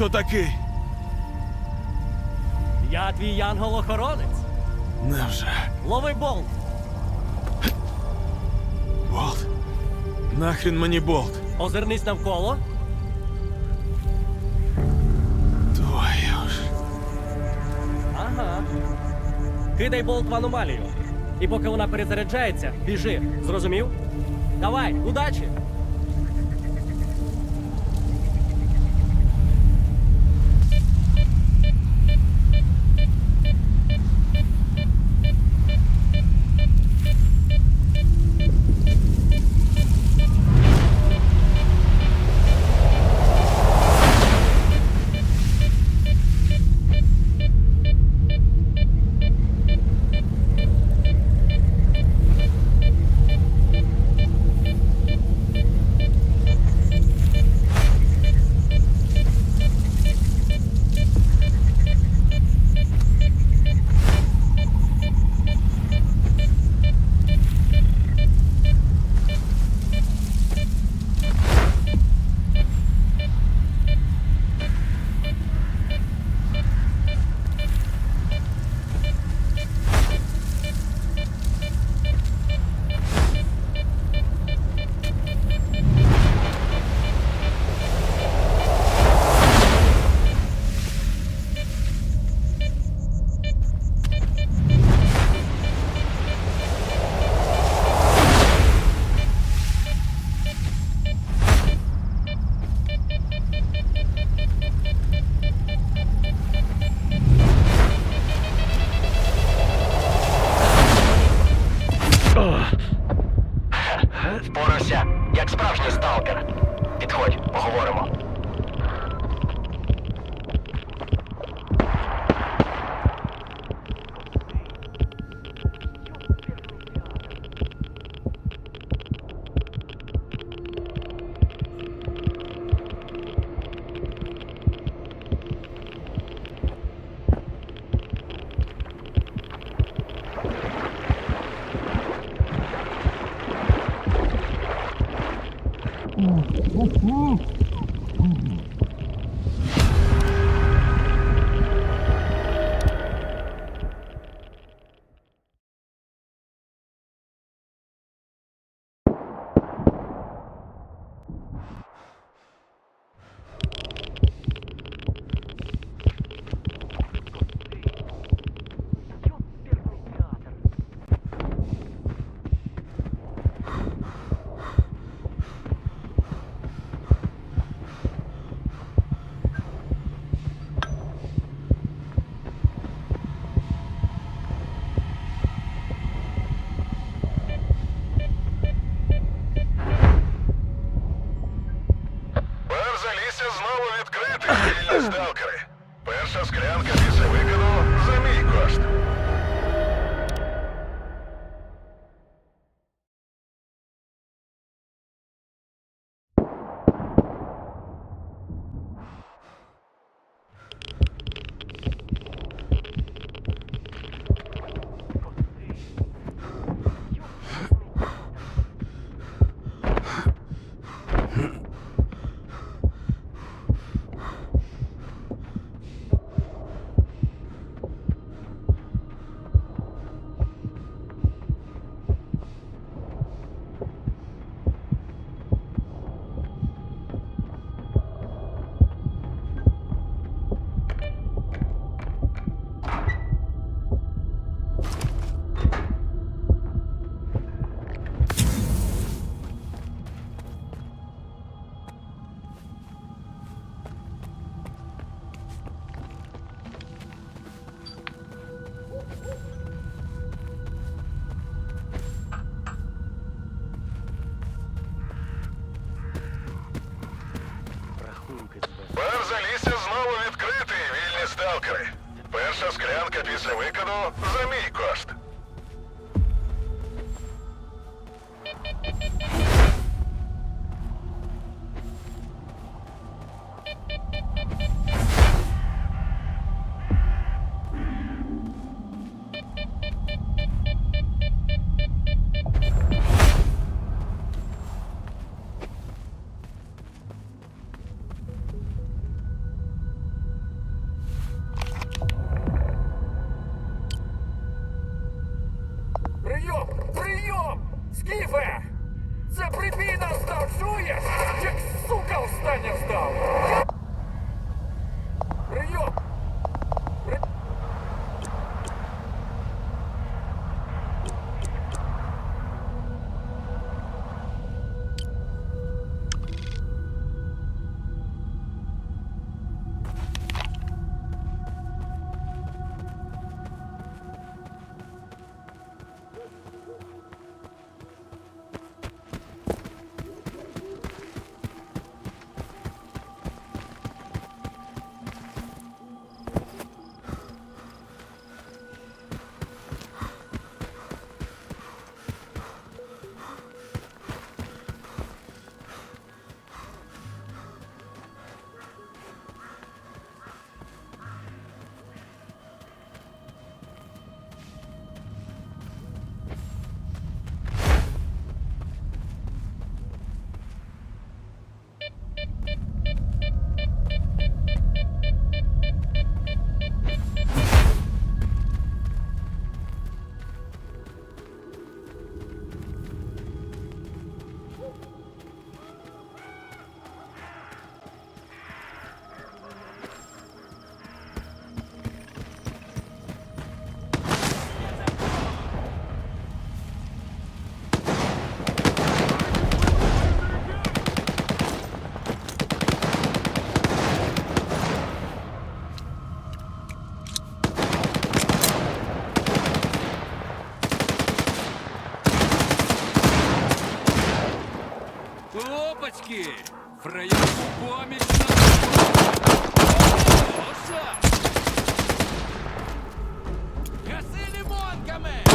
хто такий? Я твій янгол-охоронець. Невже? Лови болт. Болт? Нахрін мені болт? Озирнись навколо. Твою ж. Ага. Кидай болт в аномалію. І поки вона перезаряджається, біжи. Зрозумів? Давай, удачі! 오호. працює, як сука останнє здав. Опачки! Фраяк поміч на... Гаси лимонками!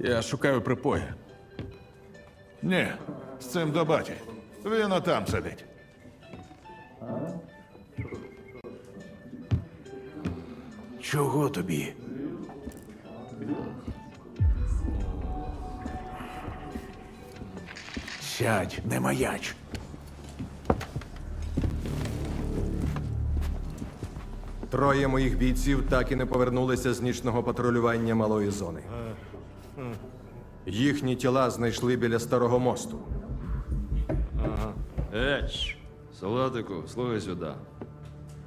Я шукаю припоя. Ні, з цим до баті. Він отам сидить. Чого тобі? Сядь, не маяч. Троє моїх бійців так і не повернулися з нічного патрулювання малої зони. Їхні тіла знайшли біля старого мосту. Еч, солдатику, слухай сюди.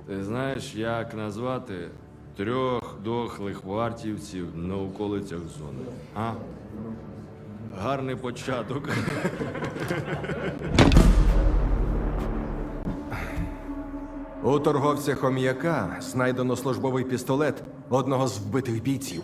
Ти знаєш, як назвати трьох дохлих вартівців на околицях зони? А? Гарний початок. У торговця хом'яка знайдено службовий пістолет одного з вбитих бійців.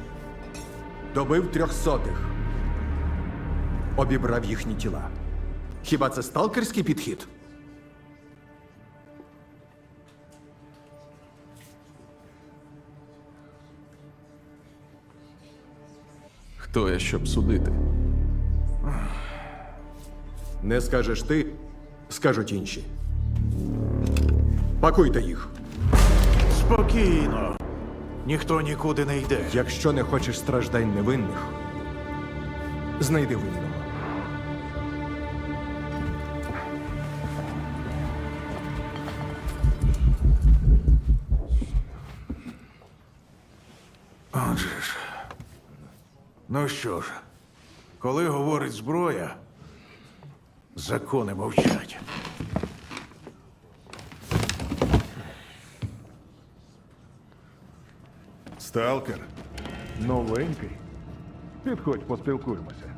Добив трьохсотих. Обібрав їхні тіла. Хіба це сталкерський підхід? Хто я, щоб судити? Не скажеш ти, скажуть інші. Пакуйте їх. Спокійно. Ніхто нікуди не йде. Якщо не хочеш страждань невинних, знайди винного. Отже ж. Ну що ж, коли говорить зброя, закони мовчать. Сталкер. Новенький. Підходь, поспілкуємося.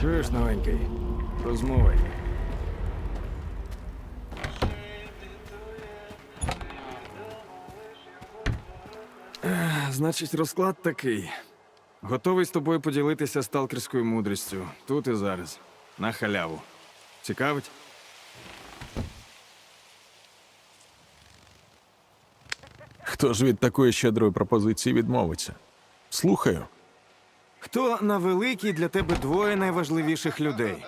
Чуєш, новенький? Розмова є. Значить, розклад такий. Готовий з тобою поділитися сталкерською мудрістю. Тут і зараз. На халяву. Цікавить? Хто ж від такої щедрої пропозиції відмовиться? Слухаю. Хто на великій для тебе двоє найважливіших людей?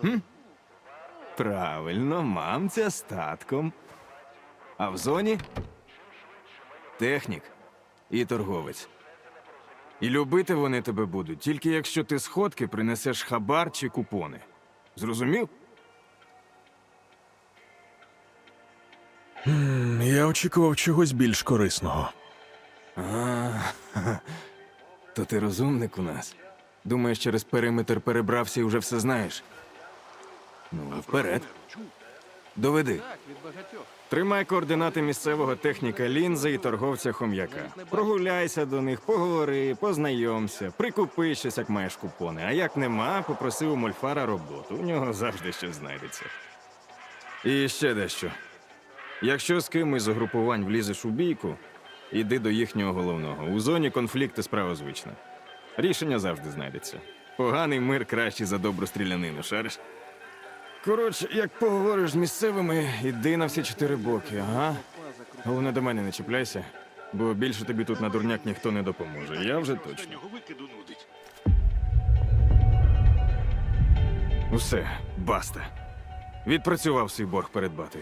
Хм? Правильно, мамця з татком. А в зоні технік і торговець. І любити вони тебе будуть, тільки якщо ти сходки принесеш хабар чи купони. Зрозумів? Я очікував чогось більш корисного. То ти розумник у нас. Думаєш, через периметр перебрався і вже все знаєш. Ну, вперед. Доведи. Тримай координати місцевого техніка лінзи і торговця хом'яка. Прогуляйся до них, поговори, познайомся, прикупи щось, як маєш купони. А як нема, попроси у Мольфара роботу. У нього завжди щось знайдеться. І ще дещо. Якщо з кимось з угрупувань влізеш у бійку, іди до їхнього головного. У зоні конфлікти справа звична. Рішення завжди знайдеться. Поганий мир кращий за добру стрілянину, шариш? Коротше, як поговориш з місцевими, іди на всі чотири боки, ага. Головне до мене не чіпляйся, бо більше тобі тут на дурняк ніхто не допоможе. Я вже точно. Усе, баста. Відпрацював свій борг перед батою.